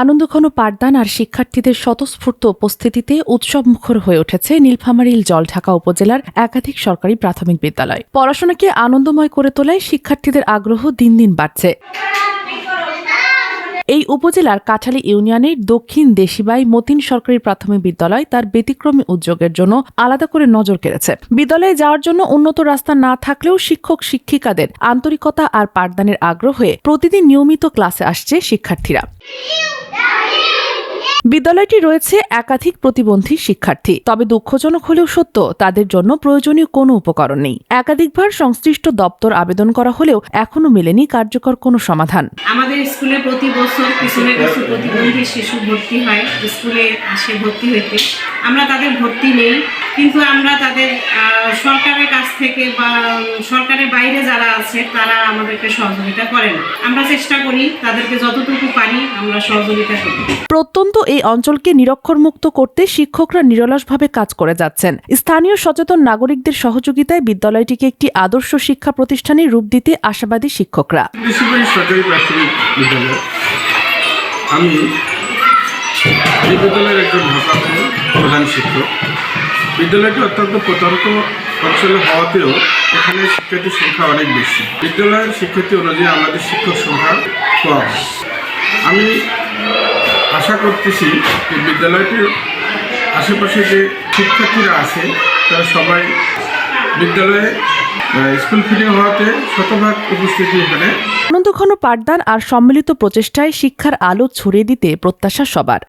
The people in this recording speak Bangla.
আনন্দঘন পাঠদান আর শিক্ষার্থীদের স্বতঃস্ফূর্ত উপস্থিতিতে উৎসবমুখর হয়ে উঠেছে নীলফামারীর জলঢাকা উপজেলার একাধিক সরকারি প্রাথমিক বিদ্যালয়। পড়াশোনাকে আনন্দময় করে তোলায় শিক্ষার্থীদের আগ্রহ দিন দিন বাড়ছে। এই উপজেলার কাঠালি ইউনিয়নের দক্ষিণ দেশিবাই মতিন সরকারি প্রাথমিক বিদ্যালয় তার ব্যতিক্রমী উদ্যোগের জন্য আলাদা করে নজর কেড়েছে। বিদ্যালয়ে যাওয়ার জন্য উন্নত রাস্তা না থাকলেও শিক্ষক, শিক্ষিকাদের আন্তরিকতা আর পাঠদানের আগ্রহে প্রতিদিন নিয়মিত ক্লাসে আসছে শিক্ষার্থীরা। বিদ্যালয়টি রয়েছে একাধিক প্রতিবন্ধী শিক্ষার্থী। তবে দুঃখজনক হলেও সত্য, তাদের জন্য প্রয়োজনীয় কোনো উপকরণ নেই। একাধিকবার সংশ্লিষ্ট দপ্তর আবেদন করা হলেও এখনও মেলেনি কার্যকর কোনো সমাধান। আমাদের স্কুলে প্রতি বছর কিছু না কিছু প্রতিবন্ধী শিশু ভর্তি হয়। স্কুলে আসে ভর্তি হইতে। আমরা তাদের ভর্তি নেই। কিন্তু আমরা তাদের সরকারের কাছ থেকে বা সরকারের বাইরে যারা আছে তারা আমাদেরকে সহযোগিতা করে না। আমরা চেষ্টা করি তাদেরকে যতটুকু পারি আমরা সহযোগিতা করি। প্রত্যন্ত এই অঞ্চলকে নিরক্ষরমুক্ত করতে শিক্ষকরা নিরলসভাবে কাজ করে যাচ্ছেন। স্থানীয় সচেতন নাগরিকদের সহযোগিতায় বিদ্যালয়টিকে একটি আদর্শ শিক্ষা প্রতিষ্ঠানে রূপ দিতে আশাবাদী শিক্ষকরা। সরকারি প্রাথমিক বিদ্যালয়। আমি বিদ্যালয়ের একজন প্রধান শিক্ষক। বিদ্যালয়টি অত্যন্ত প্রত্যন্ত অঞ্চলে হওয়াতেও এখানে শিক্ষার্থীর সংখ্যা অনেক বেশি। বিদ্যালয়ের শিক্ষার্থী অনুযায়ী আমাদের শিক্ষক সংখ্যা কম। আমি আশা করতেছি যে বিদ্যালয়টির আশেপাশে যে শিক্ষার্থীরা আছে, তারা সবাই বিদ্যালয়ে স্কুল ফিরে হওয়াতে উপস্থিতি পাঠদান আর সম্মিলিত প্রচেষ্টায় শিক্ষার আলো ছড়িয়ে দিতে প্রত্যাশা সবার।